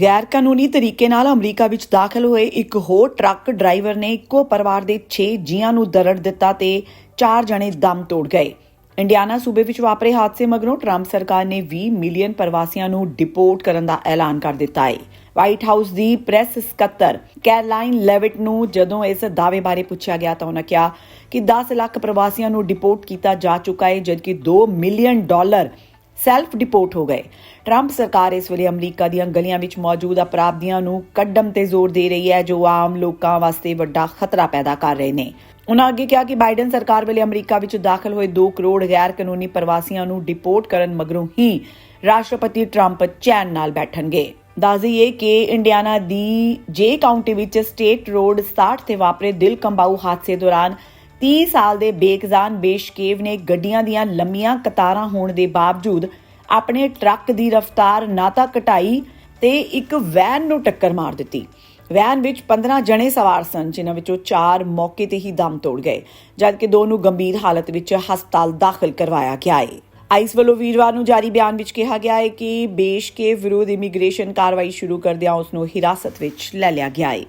ਗੈਰ ਕਾਨੂੰਨੀ ਤਰੀਕੇ ਨਾਲ ਅਮਰੀਕਾ ਵਿੱਚ ਦਾਖਲ ਹੋਏ ਇੱਕ ਹੋਰ ਟਰੱਕ ਡਰਾਈਵਰ ਨੇ ਇੱਕੋ ਪਰਿਵਾਰ ਦੇ 6 ਜੀਆਂ ਨੂੰ ਦਰੜ ਦਿੱਤਾ ਤੇ 4 ਜਣੇ ਦਮ ਤੋੜ ਗਏ। ਇੰਡੀਆਨਾ ਸੂਬੇ ਵਿੱਚ ਵਾਪਰੇ ਹਾਦਸੇ ਮਗਰੋਂ ਟਰੰਪ ਸਰਕਾਰ ਨੇ 20 ਮਿਲੀਅਨ ਪ੍ਰਵਾਸੀਆਂ ਨੂੰ ਡਿਪੋਰਟ ਕਰਨ ਦਾ ਐਲਾਨ ਕਰ ਦਿੱਤਾ ਹੈ। ਵਾਈਟ ਹਾਊਸ ਦੀ ਪ੍ਰੈਸ ਸਕੱਤਰ ਕੈਰਲਾਈਨ ਲੈਵਿਟ ਨੂੰ ਜਦੋਂ ਇਸ ਦਾਅਵੇ ਬਾਰੇ ਪੁੱਛਿਆ ਗਿਆ ਤਾਂ ਉਹਨਾਂ ਕਿਹਾ ਕਿ 10 ਲੱਖ ਪ੍ਰਵਾਸੀਆਂ ਨੂੰ ਡਿਪੋਰਟ ਕੀਤਾ ਜਾ ਚੁੱਕਾ ਹੈ, ਜਦਕਿ 2 ਮਿਲੀਅਨ ਡਾਲਰ ਸੈਲਫ ਡਿਪੋਰਟ ਹੋ ਗਏ। ਟਰੰਪ ਸਰਕਾਰ ਇਸ ਵੇਲੇ ਅਮਰੀਕਾ ਦੀਆਂ ਗਲੀਆਂ ਵਿੱਚ ਮੌਜੂਦ ਅਪਰਾਧੀਆਂ ਨੂੰ ਕੱਢਣ ਤੇ ਜ਼ੋਰ ਦੇ ਰਹੀ ਹੈ, ਜੋ ਆਮ ਲੋਕਾਂ ਵਾਸਤੇ ਵੱਡਾ ਖਤਰਾ ਪੈਦਾ ਕਰ ਰਹੇ ਨੇ। ਉਨ੍ਹਾਂ ਅੱਗੇ ਕਿਹਾ ਕਿ ਬਾਈਡਨ ਸਰਕਾਰ ਵੇਲੇ ਅਮਰੀਕਾ ਵਿੱਚ ਦਾਖਲ ਹੋਏ 2 ਕਰੋੜ ਗੈਰ ਕਾਨੂੰਨੀ ਪ੍ਰਵਾਸੀਆਂ ਨੂੰ ਡਿਪੋਰਟ ਕਰਨ ਮਗਰੋਂ ਹੀ ਰਾਸ਼ਟਰਪਤੀ ਟਰੰਪ ਚੈਨ ਨਾਲ ਬੈਠਣਗੇ। ਦੱਸ ਦਈਏ ਕਿ ਇੰਡੀਆਨਾ ਦੀ ਜੇ ਕਾਉਂਟੀ ਵਿੱਚ ਸਟੇਟ ਰੋਡ 67 ਤੇ ਵਾਪਰੇ ਦਿਲ ਕੰਬਾਊ ਹਾਦਸੇ ਦੌਰਾਨ 30 ਸਾਲ ਦੇ ਬੇਗਜ਼ਾਨ ਬੇਸ਼ਕੇਵ ਨੇ ਗੱਡੀਆਂ ਦੀਆਂ ਲੰਮੀਆਂ ਕਤਾਰਾਂ ਹੋਣ ਦੇ ਬਾਵਜੂਦ ਆਪਣੇ ਟਰੱਕ ਦੀ ਰਫ਼ਤਾਰ ਨਾ ਤਾਂ ਘਟਾਈ ਤੇ ਇੱਕ ਵੈਨ ਨੂੰ ਟੱਕਰ ਮਾਰ ਦਿੱਤੀ। ਵੈਨ ਵਿੱਚ 15 ਜਣੇ ਸਵਾਰ ਸਨ, ਜਿਨ੍ਹਾਂ ਵਿੱਚੋਂ 4 ਮੌਕੇ ਤੇ ਹੀ ਦਮ ਤੋੜ ਗਏ, ਜਦਕਿ ਦੋ ਨੂੰ ਗੰਭੀਰ ਹਾਲਤ ਵਿੱਚ ਹਸਪਤਾਲ ਦਾਖਲ ਕਰਵਾਇਆ ਗਿਆ ਹੈ ਆਈਸ ਵੱਲੋਂ ਵੀਰਵਾਰ ਨੂੰ ਜਾਰੀ ਬਿਆਨ ਵਿੱਚ ਕਿਹਾ ਗਿਆ ਹੈ ਕਿ ਬੇਸ਼ ਕੇ ਵਿਰੋਧ ਇਮੀਗ੍ਰੇਸ਼ਨ ਕਾਰਵਾਈ ਸ਼ੁਰੂ ਕਰਦਿਆਂ ਉਸ ਨੂੰ ਹਿਰਾਸਤ ਵਿੱਚ ਲੈ ਲਿਆ ਗਿਆ ਹੈ